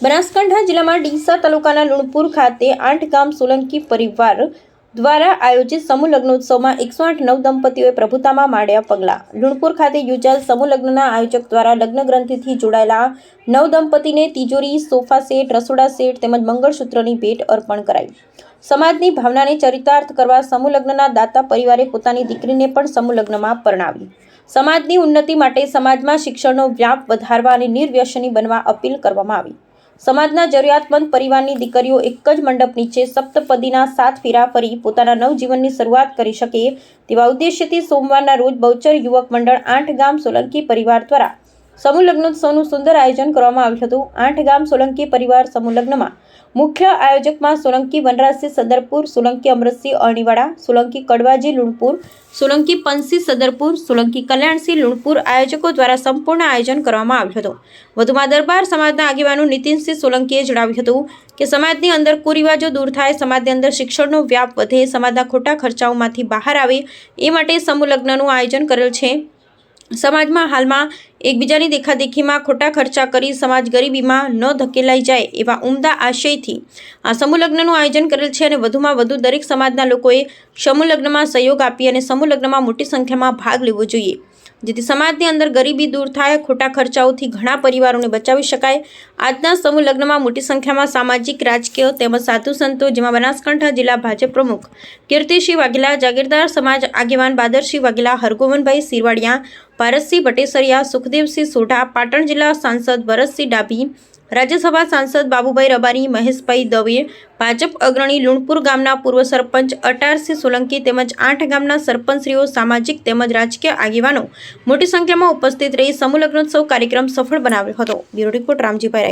બનાસકાંઠા જિલ્લામાં ડીસા તાલુકાના લુણપુર ખાતે આઠ ગામ સોલંકી પરિવાર દ્વારા આયોજિત સમૂહ લગ્નોત્સવમાં એકસો આઠ નવ દંપતીઓએ પ્રભુતામાં માંડ્યા પગલાં. લુણપુર ખાતે યોજાયેલ સમૂહ લગ્નના આયોજક દ્વારા લગ્ન ગ્રંથિથી જોડાયેલા નવ દંપતીને તિજોરી, સોફા સેટ, રસોડા સેટ તેમજ મંગળસૂત્રની ભેટ અર્પણ કરાઈ. સમાજની ભાવનાને ચરિતાર્થ કરવા સમૂહ લગ્નના દાતા પરિવારે પોતાની દીકરીને પણ સમૂહ લગ્નમાં પરણાવી. સમાજની ઉન્નતિ માટે સમાજમાં શિક્ષણનો વ્યાપ વધારવા અને નિર્વ્યસની બનવા અપીલ કરવામાં આવી. સમાજના જરૂરિયાતમંદ પરિવારની દીકરીઓ એક જ મંડપ નીચે સપ્તપદીના સાત ફેરા ફરી પોતાના નવજીવનની શરૂઆત કરી શકે તેવા ઉદ્દેશ્યથી સોમવારના રોજ બહુચર યુવક મંડળ આઠ ગામ સોલંકી પરિવાર દ્વારા સમૂહ લગ્નોત્સવનું સુંદર આયોજન કરવામાં આવ્યું હતું. આઠ ગામ સોલંકી પરિવાર સમૂહ લગ્નમાં. મુખ્ય આયોજકમાં સોલંકી વનરાજસિંહ સદરપુર, સોલંકી અમરતસિંહ અણીવાડા સોલંકી કડવાજી લુણપુર, સોલંકી પંસી સદરપુર, સોલંકી કલ્યાણસિંહ લુણપુર આયોજકો દ્વારા સંપૂર્ણ આયોજન કરવામાં આવ્યું હતું. વધુમાં દરબાર સમાજના આગેવાનો નીતિનસિંહ સોલંકીએ જણાવ્યું હતું કે, સમાજની અંદર કુરિવાજો દૂર થાય, સમાજની અંદર શિક્ષણનો વ્યાપ વધે, સમાજના ખોટા ખર્ચાઓમાંથી બહાર આવે, એ માટે સમૂહ લગ્નનું આયોજન કરેલ છે. સમાજમાં હાલમાં એકબીજાની દેખાદેખીમાં ખોટા ખર્ચા કરી સમાજ ગરીબીમાં ન ધકેલાઈ જાય એવા ઉમદા આશયથી આ સમૂહલગ્નનું આયોજન કરેલ છે અને વધુમાં વધુ દરેક સમાજના લોકોએ સમૂહલગ્નમાં સહયોગ આપી અને સમૂહલગ્નમાં મોટી સંખ્યામાં ભાગ લેવો જોઈએ. જેથી સમાજની અંદર ગરીબી દૂર થાય, ખોટા ખર્ચાઓથી ઘણા પરિવારોને બચાવી શકાય. આજના સમૂહ લગ્નમાં મોટી સંખ્યામાં સામાજિક, રાજકીય તેમજ સાધુ સંતો જેમાં બનાસકાંઠા જિલ્લા ભાજપ પ્રમુખ કીર્તિસિંહ વાઘેલા, જાગીરદાર સમાજ આગેવાન બાદરસિંહ વાઘેલા હરગોવનભાઈ સિરવાડિયા ભારતસિંહ ભટેસરિયા સુખદેવસિંહ સોઢા, પાટણ જિલ્લા સાંસદ ભરતસિંહ ડાભી, રાજ્યસભા સાંસદ બાબુભાઈ રબારી, મહેશભાઈ દવે ભાજપ અગ્રણી લુણપુર ગામના પૂર્વ સરપંચ અટારસિંહ સોલંકી તેમજ આઠ ગામના સરપંચશ્રીઓ, સામાજિક તેમજ રાજકીય આગેવાનો મોટી સંખ્યામાં ઉપસ્થિત રહી સમૂહ લગ્નોત્સવ કાર્યક્રમ સફળ બનાવ્યો હતો. Bureau report Ramjibhai